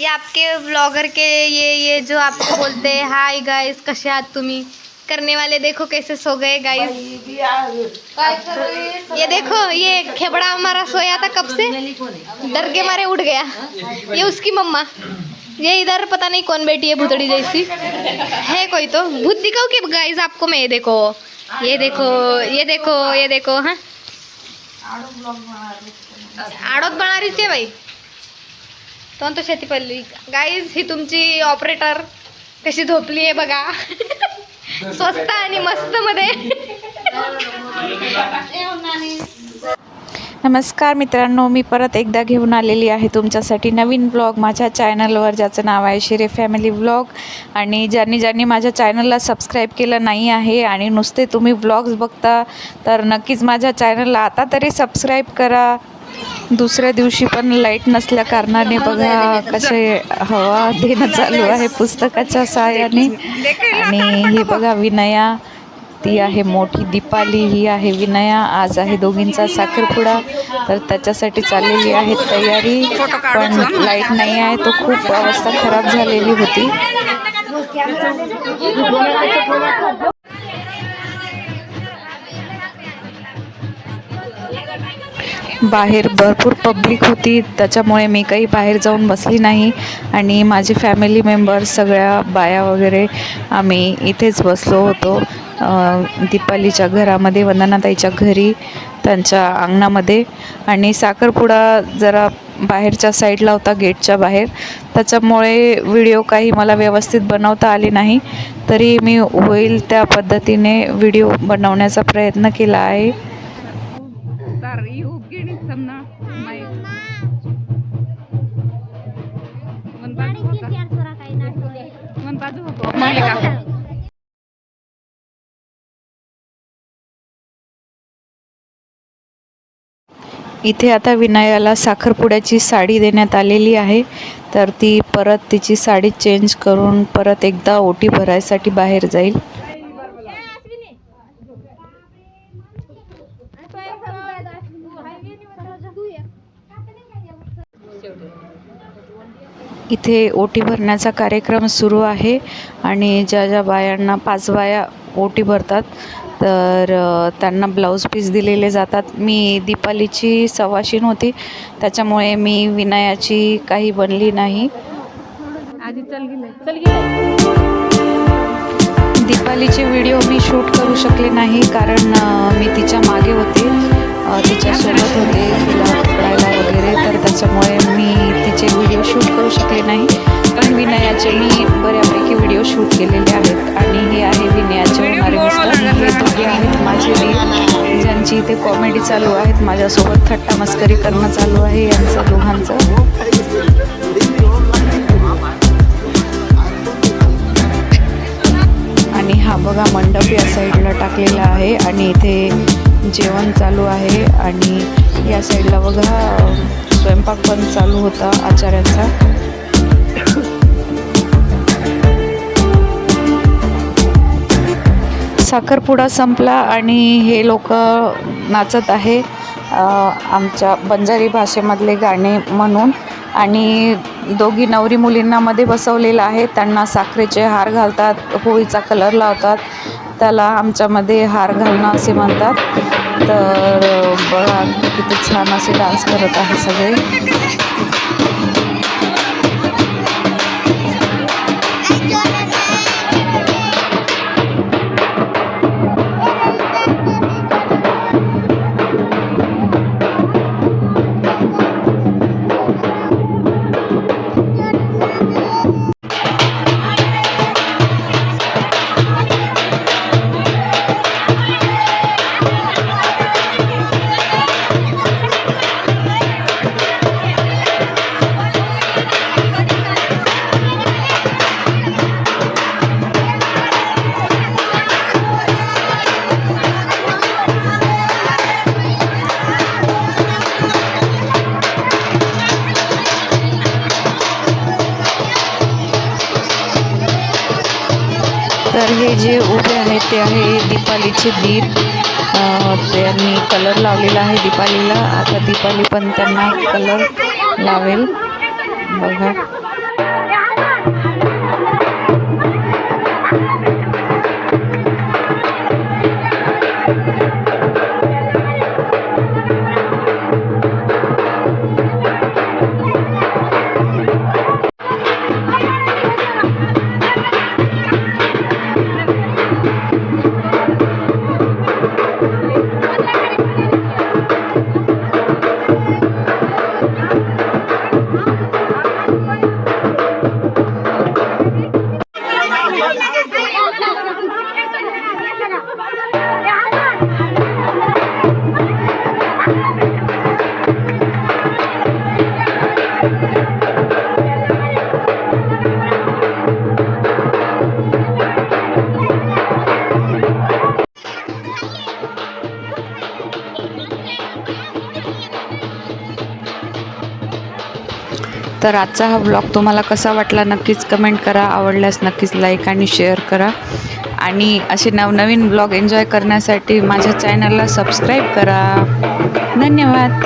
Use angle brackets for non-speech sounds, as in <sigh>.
ये आपके ब्लॉगर के ये ये जो आपको बोलते हैं हाय गाइस कसे आहात तुम्ही करने वाले देखो कैसे सो गए गाइस ये देखो, ये खेबड़ा हमारा सोया था कब से? डर के मारे उठ गया. ये उसकी मम्मा. ये इधर पता नहीं कौन बैठी है, भूतड़ी जैसी. है कोई तो? भूत दिखाओ कि गाइस आपको मैं ये देखो. ये देखो ये देखो ये देखो हाँ. आडोत बनणारीच आहे बाई. तो तो शेती पडली. गाईज ही तुमची ऑपरेटर कशी झोपली आहे बघा. <laughs> स्वस्त आणि मस्त मध्ये. <laughs> नमस्कार मित्रांनो मी परत एकदा घेऊन आलेली आहे तुमच्यासाठी नवीन ब्लॉग माझ्या चॅनलवर ज्याचं नाव आहे शिरे फॅमिली ब्लॉग आणि ज्यांनी ज्यांनी माझ्या चॅनलला सबस्क्राईब केलं नाही आहे आणि नुसते तुम्ही ब्लॉग्स बघता तर नक्कीच माझ्या चॅनलला आता तरी सबस्क्राईब करा. दुसऱ्या दिवशी पण लाइट नसल्या कारणाने बघा कसे हवा देणं चालू आहे पुस्तकाच्या सहाय्याने. आणि हे बघा विनया ती आहे मोठी दीपाली ही आहे विनया आज आहे दोघींचा साखरपुडा. तर त्याच्यासाठी चाललेली आहे तयारी पण लाइट नाही आहे. तो खूप अवस्था खराब झालेली होती. बाहेर भरपूर पब्लिक होती. त्याच्यामुळे मी काही बाहेर जाऊन बसली नाही. आणि माझी फॅमिली मेंबर्स सगळ्या बाया वगैरे आम्ही इथेच बसलो होतो. दीपालीच्या घरामध्ये वंदनाताईच्या घरी त्यांच्या अंगणामध्ये. आणि साखरपुडा जरा बाहेरच्या साईडला होता गेटच्या बाहेर. त्याच्यामुळे व्हिडिओ काही मला व्यवस्थित बनवता आले नाही. तरी मी होईल त्या पद्धतीने व्हिडिओ बनवण्याचा प्रयत्न केला आहे. इथे आता विनायाला साखरपुड्याची साडी देण्यात आलेली आहे. तर ती परत तिची साडी चेंज करून परत एकदा ओटी भरायसाठी बाहेर जाईल. इथे ओटी भरण्याचा कार्यक्रम सुरू आहे आणि ज्या ज्या बायांना पाच बाया ओटी भरतात तर त्यांना ब्लाऊज पीस दिलेले जातात. मी दीपालीची सवाशीण होती त्याच्यामुळे मी विनयाची काही बनली नाही. दीपालीचे व्हिडिओ मी शूट करू शकले नाही कारण मी तिच्यामागे होते. तिच्यासोबत होते तिला पकडायला वगैरे तर त्याच्यामुळे मी तिचे व्हिडिओ शूट करू शकले नाही. पण विनयाचे मी बऱ्यापैकी व्हिडिओ शूट केलेले आहेत आणि हे आहे विनयाचे होणारे आहेत माझे ज्यांची इथे कॉमेडी चालू आहेत माझ्यासोबत थट्टा मस्करी करणं चालू आहे यांचं दोघांचं. आणि हा बघा मंडप या साईडला टाकलेला आहे आणि इथे जेवण चालू आहे. आणि या साईडला बघा स्वयंपाक पण चालू होता आचार्यांचा साखरपुडा संपला आणि हे लोक नाचत आहे आमच्या बंजारी भाषेमधले गाणे म्हणून. आणि दोघी नवरी मुलींना मध्ये बसवलेलं आहे त्यांना साखरेचे हार घालतात होळीचा कलर लावतात त्याला आमच्यामध्ये हार घालणं असे म्हणतात. तर बघा किती छान असे डान्स करत आहे सगळे. हे जे उभे आहेत ते आहे दीपालीचे दीप. अ, त्यांनी कलर लावलेला आहे दीपालीला. आता दीपाली पण त्यांना कलर लावेल. बघा. तर आजचा हा ब्लॉग तुम्हाला कसा वाटला नक्कीच कमेंट करा. आवडल्यास नक्कीच लाईक आणि शेअर करा. आणि असे नवनवीन ब्लॉग एन्जॉय करण्यासाठी माझ्या चॅनलला सबस्क्राईब करा. धन्यवाद.